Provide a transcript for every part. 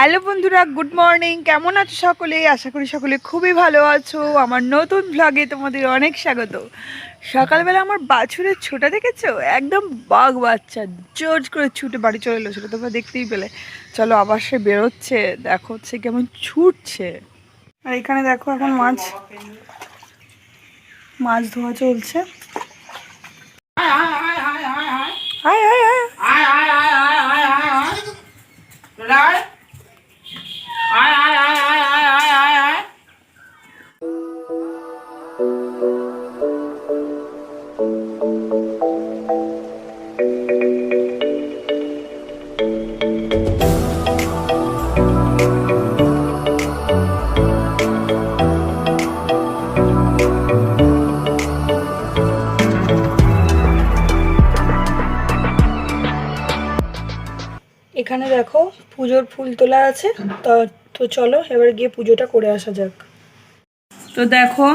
Hello বন্ধুরা, good morning. কেমন আছো সকলে? আশা করি সকলে খুবই ভালো আছো। আমার নতুন ভ্লগে তোমাদের অনেক স্বাগত। সকালবেলা আমার বাছুরের ছোটা দেখেছ? একদম বাঘ বাচ্চা, জোর করে ছুটে বাড়ি চলে এলো সেটা তোমরা দেখতেই পেলে। চলো আবার সে বেরোচ্ছে, দেখো সে কেমন ছুটছে। আর এখানে দেখো এখন মাছ মাছ ধোয়া চলছে। এখানে দেখো পুজোর ফুল তোলা আছে। তো চলো এবার গিয়ে পুজোটা করে আসা যাক। তো দেখো,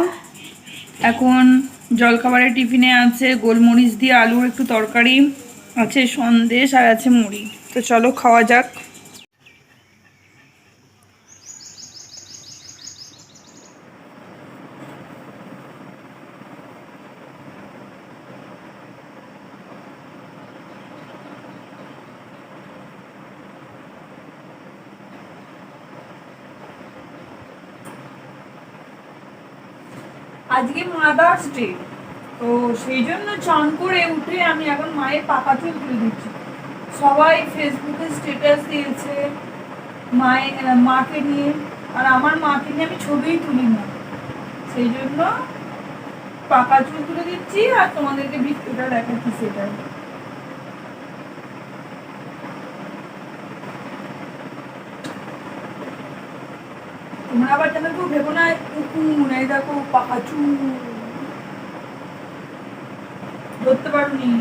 এখন জলখাবারের টিফিনে আছে, গোলমরিচ দিয়ে আলুর একটু তরকারি, আছে সন্দেশ আর আছে মুড়ি। তো চলো খাওয়া যাক। আজকে মাদার্স ডে। তো সেই জন্য চান করে উঠে আমি এখন মায়ের পাকা চুল তুলে দিচ্ছি। সবাই ফেসবুকে স্ট্যাটাস দিয়েছে মায়ের মাকে নিয়ে। আর আমার মাকে নিয়ে আমি ছবিই তুলি না। সেই জন্য পাকা চুল তুলে দিচ্ছি আর তোমাদেরকে ভিডিওটা দেখাচ্ছি সেটাই। আবার যেন ভেবো না উকুন এই দেখো পাকা চুল ধরতে পারোনি।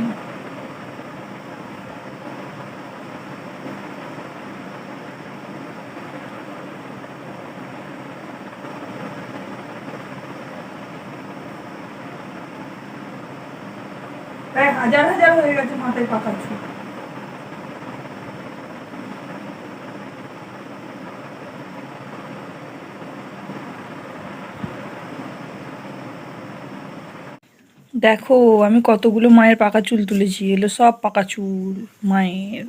প্রায় হাজার হাজার হয়ে গেছে মাথায় পাকা দেখো, আমি কতগুলো মায়ের পাকা চুল তুলেছি। এলো সব পাকা চুল, মায়ের।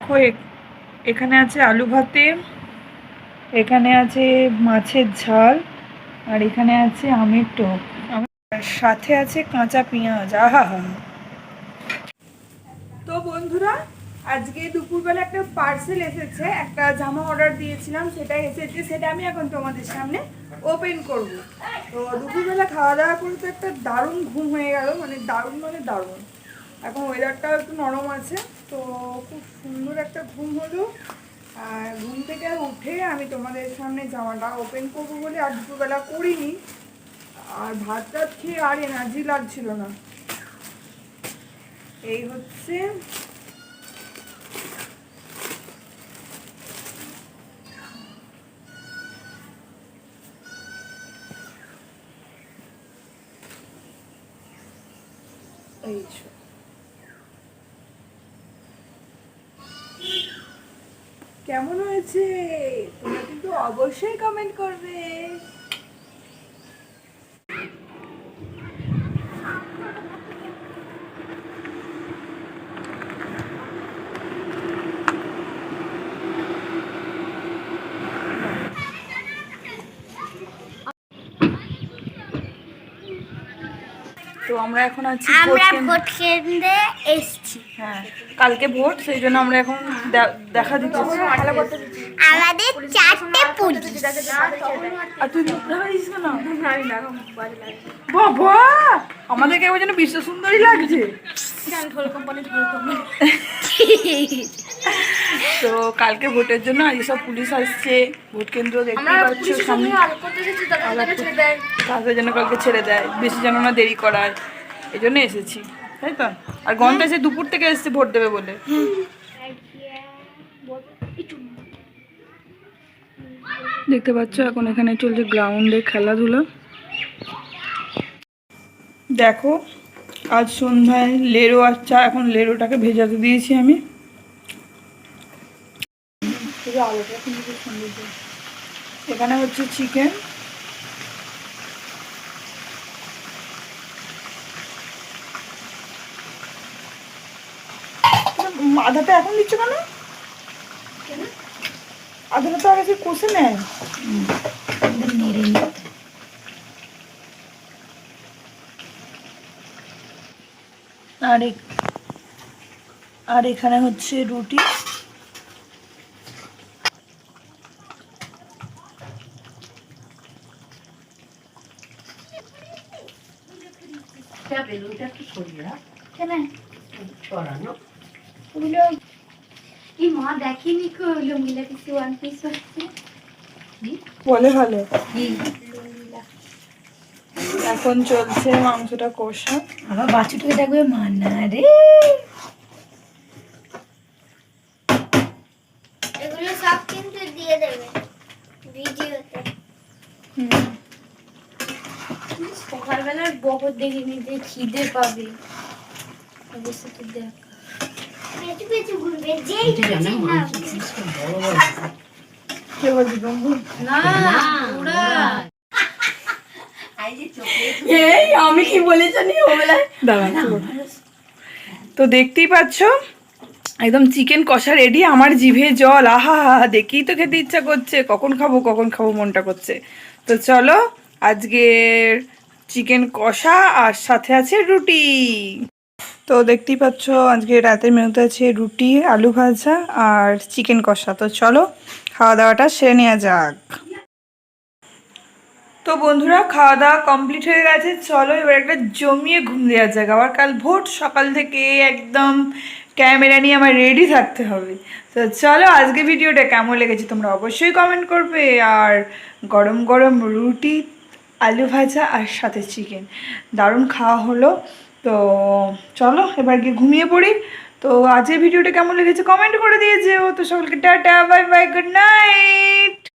দেখো এখানে আছে আলু ভাতে, এখানে আছে মাছের ঝাল, আর এখানে আছে আমের টক। সাথে আছে কাঁচা পেঁয়াজ আহা তো বন্ধুরা আজকে দুপুরবেলা একটা পার্সেল এসেছে, একটা জামা অর্ডার দিয়েছিলাম, সেটা এসেছে, সেটা আমি এখন তোমাদের সামনে ওপেন করব। তো দুপুরবেলা খাওয়া দাওয়া করে তো একটা দারুণ ঘুম হয়ে গেল মানে দারুণ মানে দারুণ। এখন ওয়েদারটাও একটু নরম আছে, তো খুব সুন্দর একটা ঘুম হলো। আর ঘুম থেকে উঠে আমি তোমাদের সামনে জামাটা ওপেন করব বলে আর দুপুরবেলা করিনি। আর ভাত টাত খেয়ে আর এনার্জি লাগছিল না। এই হচ্ছে এই কেমন হয়েছে? তোমরা কিন্তু অবশ্যই কমেন্ট করবে। তো আমরা এখন আছি ভোট আমরা কেন্দ্রে। ভোট কেন্দ্রে এসছি হ্যাঁ কালকে ভোট সেই জন্য আমরা এখন দেখা দিচ্ছি আমাদের চারটে পুলিশ। আর তুই কেন? বাবা! আমাদেরকে এবার যেন বিশ্ব সুন্দরী লাগছে। তো কালকে ভোটের জন্য আজ সব পুলিশ আসছে। ভোট কেন্দ্র দেখতে পাচ্ছ সামনে। তাদের যেন কালকে ছেড়ে দেয়। বেশি যেন না দেরি করায়। এই জন্য এসেছি। তাই তো? আর গন্ধ এসে দুপুর থেকে এসছে ভোট দেবে বলে। দেখতে পাচ্ছ এখন এখানে চলছে গ্রাউন্ডে খেলাধুলা। দেখো, আজ সন্ধ্যায় লেরো আর চা এখন লেরোটাকে ভেজাতে দিয়েছি আমি। এখানে হচ্ছে চিকেন আধাটা এখন দিচ্ছ কেন? আধাটা তো আগে কষে নেয়। আর আর এখানে হচ্ছে রুটি। বেলুনটা একটু সরিয়ে রাখ কেন? ছড়ানো ওগুলো মা দেখেনি কো লুঙ্গিলা কিছু ওয়ান পিস হচ্ছে? বলে ভালো এখন চলছে মাংসটা কষা। আবার বাছুটাকে দেখবে মানা রে। এগুলো সব কিন্তু দিয়ে দেবে ভিডিওতে। হুম। সকালবেলার বহর দেখিনি যে খিদে পাবে। অবশ্য তো দেখ। কে বলছি আমি কি বলে জানি? ওবেলা দাঁড়া একটু বলো। তো দেখতেই পাচ্ছ একদম চিকেন কষা রেডি আমার জিভে জল। আহা দেখেই তো খেতে ইচ্ছা করছে। কখন খাব কখন খাব মনটা করছে। তো চলো আজকের চিকেন কষা আর সাথে আছে রুটি। তো দেখতেই পাচ্ছ আজকে রাতের মেনুতে আছে রুটি, আলু ভাজা আর চিকেন কষা। তো চলো খাওয়া দাওয়াটা সেরে নেওয়া যাক। তো বন্ধুরা খাওয়া দাওয়া কমপ্লিট হয়ে গেছে। চলো এবার একটা জমিয়ে ঘুম দেওয়া যাক। আবার কাল ভোর সকাল থেকে একদম ক্যামেরা নিয়ে আমার রেডি থাকতে হবে। তো চলো আজকে ভিডিওটা কেমন লেগেছে তোমরা অবশ্যই কমেন্ট করবে। আর গরম গরম রুটি, আলু ভাজা আর সাথে চিকেন। দারুণ খাওয়া হলো। তো চলো, এবার গিয়ে ঘুমিয়ে পড়ি। তো আজকের ভিডিওটা কেমন লেগেছে কমেন্ট করে দিয়ে ও তো সকলকে ta ta bye bye good night